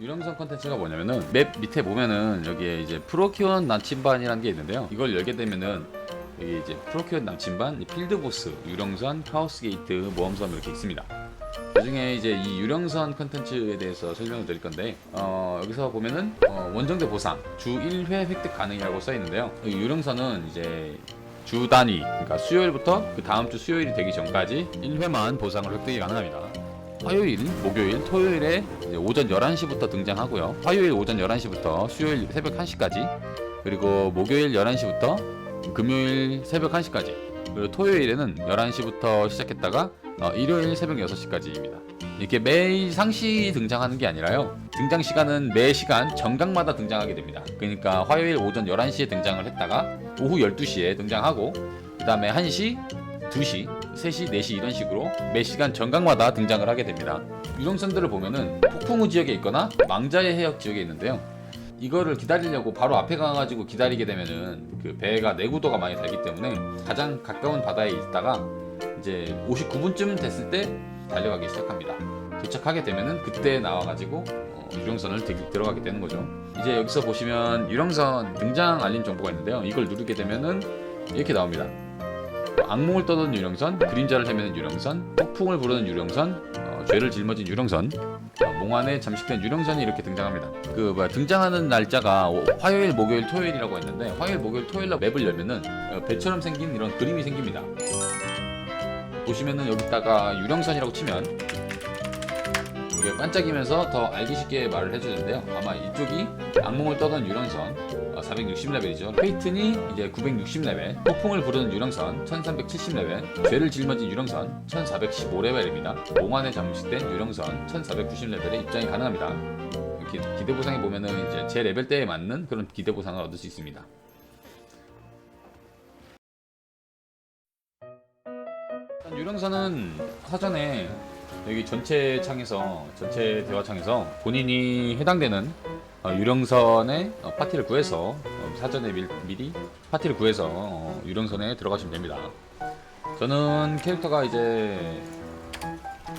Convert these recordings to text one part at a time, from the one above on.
유령선 컨텐츠가 뭐냐면은 맵 밑에 보면은 여기에 이제 프로키온 남침반이라는 게 있는데요. 이걸 열게 되면은 여기 이제 프로키온 남침반, 이 필드 보스, 유령선, 카오스 게이트, 모험섬 이렇게 있습니다. 그중에 이제 이 유령선 컨텐츠에 대해서 설명을 드릴 건데 어, 여기서 보면은 어, 원정대 보상 주 1회 획득 가능이라고 써 있는데요. 이 유령선은 이제 주 단위 그러니까 수요일부터 그 다음 주 수요일이 되기 전까지 1회만 보상을 획득이 가능합니다. 화요일, 목요일, 토요일에 오전 11시부터 등장하고요. 화요일 오전 11시부터 수요일 새벽 1시까지 그리고 목요일 11시부터 금요일 새벽 1시까지 그리고 토요일에는 11시부터 시작했다가 어, 일요일 새벽 6시까지입니다. 이렇게 매일 상시 등장하는 게 아니라요. 등장 시간은 매 시간 정각마다 등장하게 됩니다. 그러니까 화요일 오전 11시에 등장을 했다가 오후 12시에 등장하고 그 다음에 1시, 2시, 3시, 4시 이런 식으로 매 시간 정각마다 등장을 하게 됩니다. 유령선들을 보면은 폭풍우 지역에 있거나 망자의 해역 지역에 있는데요. 이거를 기다리려고 바로 앞에 가가지고 기다리게 되면은 그 배가 내구도가 많이 달기 때문에 가장 가까운 바다에 있다가 이제 59분쯤 됐을 때 달려가기 시작합니다. 도착하게 되면은 그때 나와가지고 어, 유령선을 들- 들어가게 되는 거죠. 이제 여기서 보시면 유령선 등장 알림 정보가 있는데요. 이걸 누르게 되면은 이렇게 나옵니다. 악몽을 떠도는 유령선, 그림자를 헤매는 유령선, 폭풍을 부르는 유령선, 어, 죄를 짊어진 유령선, 어, 몽환에 잠식된 유령선이 이렇게 등장합니다. 그 뭐야 등장하는 날짜가 오- 화요일, 목요일, 토요일이라고 했는데 화요일, 목요일, 토요일 날 맵을 열면은 어, 배처럼 생긴 이런 그림이 생깁니다. 보시면은 여기다가 유령선이라고 치면 이게 반짝이면서 더 알기 쉽게 말을 해주는데요. 아마 이쪽이 악몽을 떠던 유령선 460레벨이죠. 페이튼이 이제 960레벨, 폭풍을 부르는 유령선 1370레벨, 죄를 짊어진 유령선 1415레벨입니다. 몽환에 잠식된 유령선 1490레벨에 입장이 가능합니다. 기대 보상에 보면은 이제 제 레벨대에 맞는 그런 기대 보상을 얻을 수 있습니다. 유령선은 사전에 여기 전체 창에서 전체 대화 창에서 본인이 해당되는 어, 유령선의 어, 파티를 구해서 어, 사전에 미, 미리 파티를 구해서 어, 유령선에 들어가시면 됩니다. 저는 캐릭터가 이제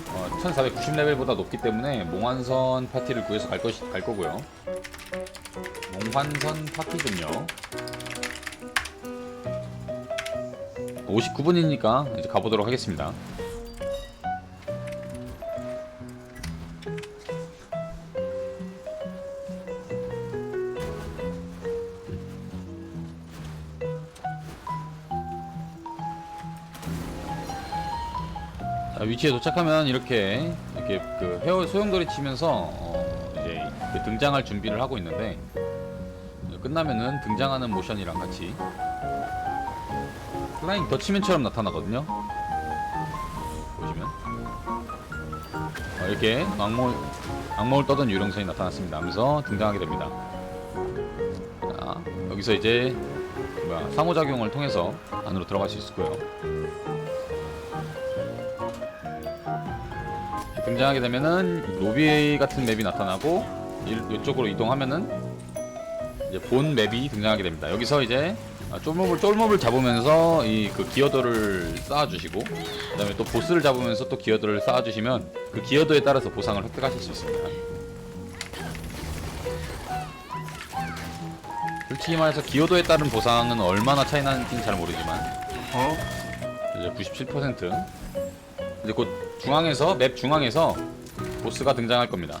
어, 1490레벨보다 높기 때문에 몽환선 파티를 구해서 갈, 것이, 갈 거고요. 몽환선 파티군요. 59분이니까 이제 가보도록 하겠습니다. 위치에 도착하면 이렇게 이렇게 그 헤어 소용돌이 치면서 어, 이제 그 등장할 준비를 하고 있는데 끝나면은 등장하는 모션이랑 같이 플라잉 더치맨처럼 나타나거든요. 보시면 어, 이렇게 악몽 악몽을 떠던 유령선이 나타났습니다. 하면서 등장하게 됩니다. 자, 여기서 이제 뭐야 상호작용을 통해서 안으로 들어갈 수 있을 거예요. 등장하게 되면은 로비 같은 맵이 나타나고 이- 이쪽으로 이동하면은 이제 본 맵이 등장하게 됩니다. 여기서 이제 아, 쫄몹을 쫄몹을 잡으면서 이 그 기어도를 쌓아주시고 그다음에 또 보스를 잡으면서 또 기어도를 쌓아주시면 그 기어도에 따라서 보상을 획득하실 수 있습니다. 솔직히 말해서 기어도에 따른 보상은 얼마나 차이 나는지는 잘 모르지만 어? 이제 97% 이제 곧 중앙에서 맵 중앙에서 보스가 등장할 겁니다.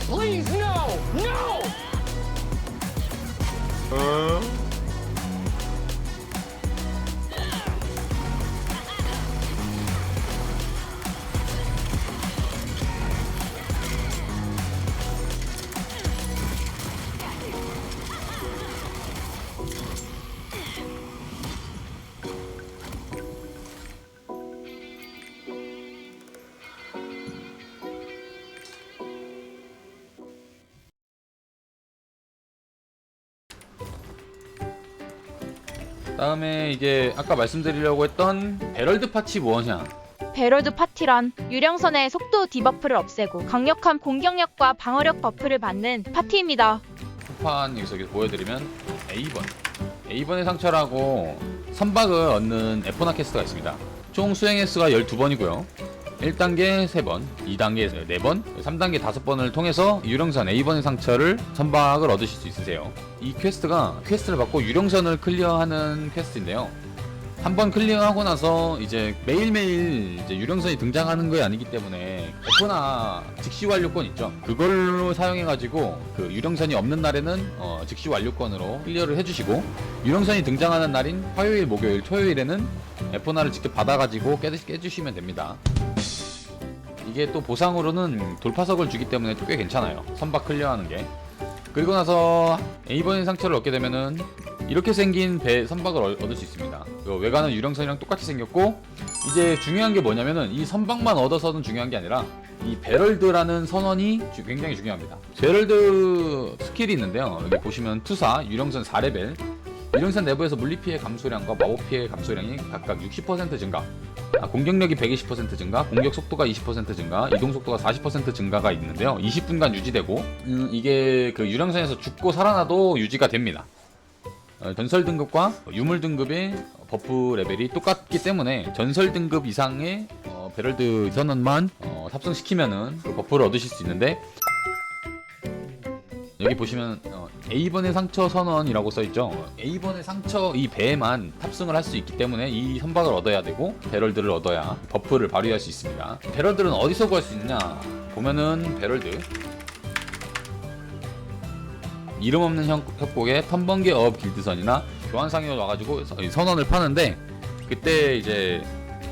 Please, no! No! Uh, 다음에 이제 아까 말씀드리려고 했던 베럴드 파치 무엇이냐 베럴드 파티란 유령선의 속도 디버프를 없애고 강력한 공격력과 방어력 버프를 받는 파티입니다. 후판 여기서 보여드리면 A번. A번의 상처라고 선박을 얻는 에포나 캐스트가 있습니다. 총 수행 횟수가 12번이고요 1단계 3번, 2단계 4번, 3단계 5번을 통해서 유령선 A번의 상처를 선박을 얻으실 수 있으세요 이 퀘스트가 퀘스트를 받고 유령선을 클리어하는 퀘스트인데요 한번 클리어하고 나서 이제 매일매일 이제 유령선이 등장하는 게 아니기 때문에 에포나 즉시 완료권 있죠. 그걸로 사용해가지고 그 유령선이 없는 날에는 어, 즉시 완료권으로 클리어를 해주시고 유령선이 등장하는 날인 화요일, 목요일, 토요일에는 에포나를 직접 받아가지고 깨, 깨주시면 됩니다. 이게 또 보상으로는 돌파석을 주기 때문에 또꽤 괜찮아요. 선박 클리어하는 게. 그리고 나서 A번의 상처를 얻게 되면은 이렇게 생긴 배 선박을 얻- 얻을 수 있습니다. 그 외관은 유령선이랑 똑같이 생겼고 이제 중요한 게 뭐냐면은 이 선박만 얻어서는 중요한 게 아니라 이 베럴드라는 선원이 주- 굉장히 중요합니다. 베럴드 스킬이 있는데요. 여기 보시면 투사 유령선 4레벨 유령선 내부에서 물리 피해 감소량과 마법 피해 감소량이 각각 60% 증가. 아, 공격력이 120% 증가, 공격 속도가 20% 증가, 이동 속도가 40% 증가가 있는데요. 20분간 유지되고 음, 이게 그 유령선에서 죽고 살아나도 유지가 됩니다. 어, 전설 등급과 유물 등급의 버프 레벨이 똑같기 때문에 전설 등급 이상의 어, 베럴드 선언만 어, 탑승시키면은 그 버프를 얻으실 수 있는데 여기 보시면 어, A번의 상처 선언이라고 써있죠. A번의 상처 이 배에만 탑승을 할 수 있기 때문에 이 선박을 얻어야 되고 베럴드를 얻어야 버프를 발휘할 수 있습니다. 베럴드는 어디서 구할 수 있느냐? 보면은 베럴드 이름 없는 형- 협곡에 텀번개 어업 길드선이나 교환상에 와가지고 서- 선언을 파는데 그때 이제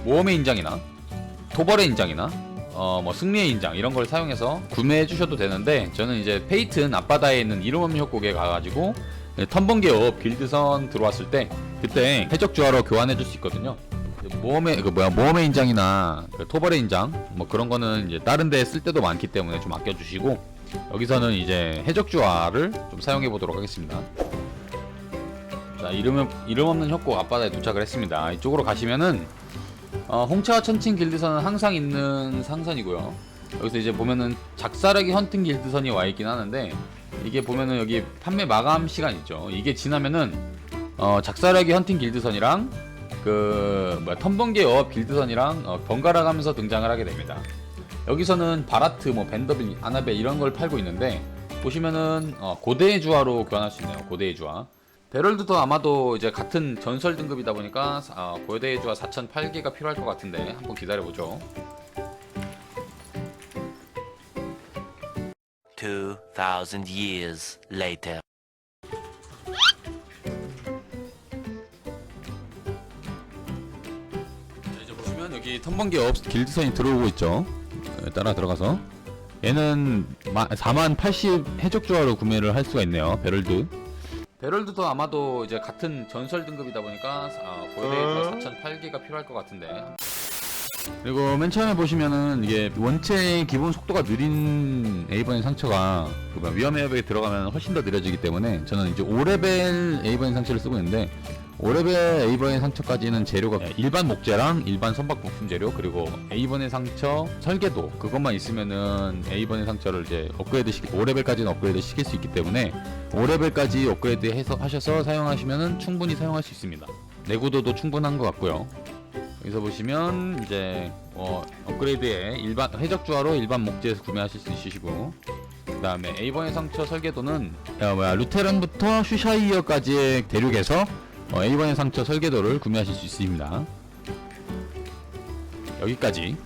모험의 인장이나 토벌의 인장이나 어 뭐 승리의 인장 이런 걸 사용해서 구매해 주셔도 되는데 저는 이제 페이튼 앞바다에 있는 이름 없는 협곡에 가가지고 텀번개 어업 길드선 들어왔을 때 그때 해적 주화로 교환해 줄 수 있거든요. 모험의 그 뭐야 모험의 인장이나 그 토벌의 인장 뭐 그런 거는 이제 다른 데쓸 때도 많기 때문에 좀 아껴 주시고 여기서는 이제 해적주화를 좀 사용해 보도록 하겠습니다. 자 이름 이름 없는 협곡 앞바다에 도착을 했습니다. 이쪽으로 가시면은 어, 홍차와 천칭 길드선은 항상 있는 상선이고요. 여기서 이제 보면은 작사라기 헌팅 길드선이 와 있긴 하는데 이게 보면은 여기 판매 마감 시간 있죠. 이게 지나면은 어, 작사라기 헌팅 길드선이랑 그 뭐야 텀번개 어업 길드선이랑 어, 번갈아 가면서 등장을 하게 됩니다. 여기서는 바라트, 뭐 벤더빌, 아나벨 이런 걸 팔고 있는데 보시면은 어, 고대의 주화로 교환할 수 있네요. 고대의 주화. 베럴드도 아마도 이제 같은 전설 등급이다 보니까 아, 고대의 주화 4,008개가 필요할 것 같은데 한번 기다려 보죠. 2,000 years later. 이제 보시면 여기 텀번개 업 길드선이 들어오고 있죠. 에, 따라 들어가서 얘는 4만 80 해적 조화로 구매를 할 수가 있네요. 베럴드. 베럴드도 아마도 이제 같은 전설 등급이다 보니까 아, 고대에서 4,008개가 필요할 것 같은데. 그리고 맨 처음에 보시면은 이게 원체 기본 속도가 느린 A번의 상처가 그 위험 에어백에 들어가면 훨씬 더 느려지기 때문에 저는 이제 5레벨 A번의 상처를 쓰고 있는데 5레벨 A번의 상처까지는 재료가 일반 목재랑 일반 선박 부품 재료 그리고 A번의 상처 설계도 그것만 있으면은 A번의 상처를 이제 업그레이드 시키 5레벨까지는 업그레이드 시킬 수 있기 때문에 5레벨까지 업그레이드 해서 하셔서 사용하시면은 충분히 사용할 수 있습니다. 내구도도 충분한 것 같고요. 여기서 보시면 이제 어, 업그레이드에 일반 해적 주화로 일반 목재에서 구매하실 수 있으시고 그 다음에 A번의 상처 설계도는 어, 뭐야 루테란부터 슈샤이어까지의 대륙에서 어, A번의 상처 설계도를 구매하실 수 있습니다. 여기까지